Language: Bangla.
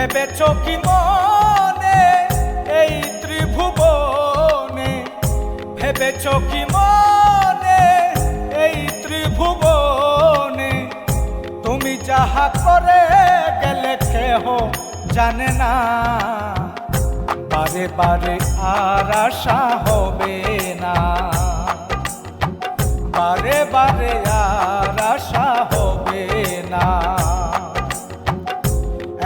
ভেবেছ চকি মনে, এই ত্রিভুবনে। ভেবেছ চকি মনে, এই ত্রিভুবনে। তুমি যাহা করে গেলে কেহ জানে না। বারে বারে আর আশা হবে না। বারে বারে আর